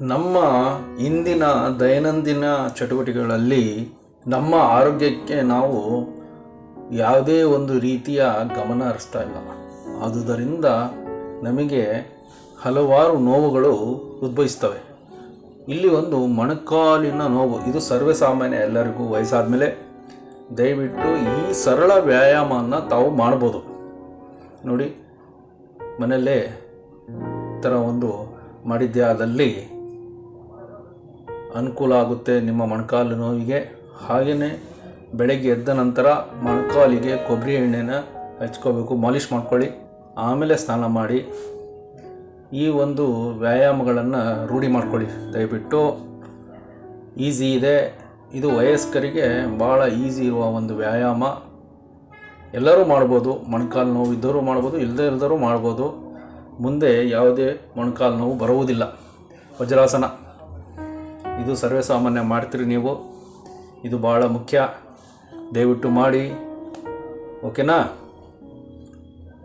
ನಮ್ಮ ಇಂದಿನ ದೈನಂದಿನ ಚಟುವಟಿಕೆಗಳಲ್ಲಿ ನಮ್ಮ ಆರೋಗ್ಯಕ್ಕೆ ನಾವು ಯಾವುದೇ ಒಂದು ರೀತಿಯ ಗಮನ ಹರಿಸ್ತಾ ಇಲ್ಲ. ಆದುದರಿಂದ ನಮಗೆ ಹಲವಾರು ನೋವುಗಳು ಉದ್ಭವಿಸ್ತವೆ. ಇಲ್ಲಿ ಒಂದು ಮೊಣಕಾಲಿನ ನೋವು, ಇದು ಸರ್ವೇ ಸಾಮಾನ್ಯ ಎಲ್ಲರಿಗೂ ವಯಸ್ಸಾದ ಮೇಲೆ ದಯವಿಟ್ಟು ಈ ಸರಳ ವ್ಯಾಯಾಮವನ್ನು ತಾವು ಮಾಡ್ಬೋದು. ನೋಡಿ, ಮನೆಯಲ್ಲೇ ಥರ ಒಂದು ಮಾಡಿದ್ಯಾದಲ್ಲಿ ಅನುಕೂಲ ಆಗುತ್ತೆ ನಿಮ್ಮ ಮೊಣಕಾಲು ನೋವಿಗೆ. ಹಾಗೆಯೇ ಬೆಳಗ್ಗೆ ಎದ್ದ ನಂತರ ಮೊಣಕಾಲಿಗೆ ಕೊಬ್ಬರಿ ಎಣ್ಣೆನ ಹಚ್ಕೋಬೇಕು. ಮಾಲಿಷ್ ಮಾಡ್ಕೊಳ್ಳಿ. ಆಮೇಲೆ ಸ್ನಾನ ಮಾಡಿ. ಈ ಒಂದು ವ್ಯಾಯಾಮಗಳನ್ನು ರೂಢಿ ಮಾಡ್ಕೊಳ್ಳಿ. ದಯವಿಟ್ಟು. ಈಸಿ ಇದೆ. ಇದು ವಯಸ್ಕರಿಗೆ ಭಾಳ ಈಸಿ ಇರುವ ಒಂದು ವ್ಯಾಯಾಮ. ಎಲ್ಲರೂ ಮಾಡ್ಬೋದು. ಮೊಣಕಾಲು ನೋವು ಇದ್ದವರು ಮಾಡ್ಬೋದು. ಇಲ್ಲದೇ ಇಲ್ಲದರೂ ಮಾಡ್ಬೋದು. ಮುಂದೆ ಯಾವುದೇ ಮೊಣಕಾಲು ನೋವು ಬರುವುದಿಲ್ಲ. ವಜ್ರಾಸನ. ಇದು ಸರ್ವೇ ಸಾಮಾನ್ಯ ಮಾಡ್ತೀರಿ ನೀವು. ಇದು ಭಾಳ ಮುಖ್ಯ. ದಯವಿಟ್ಟು ಮಾಡಿ. ಓಕೆನಾ?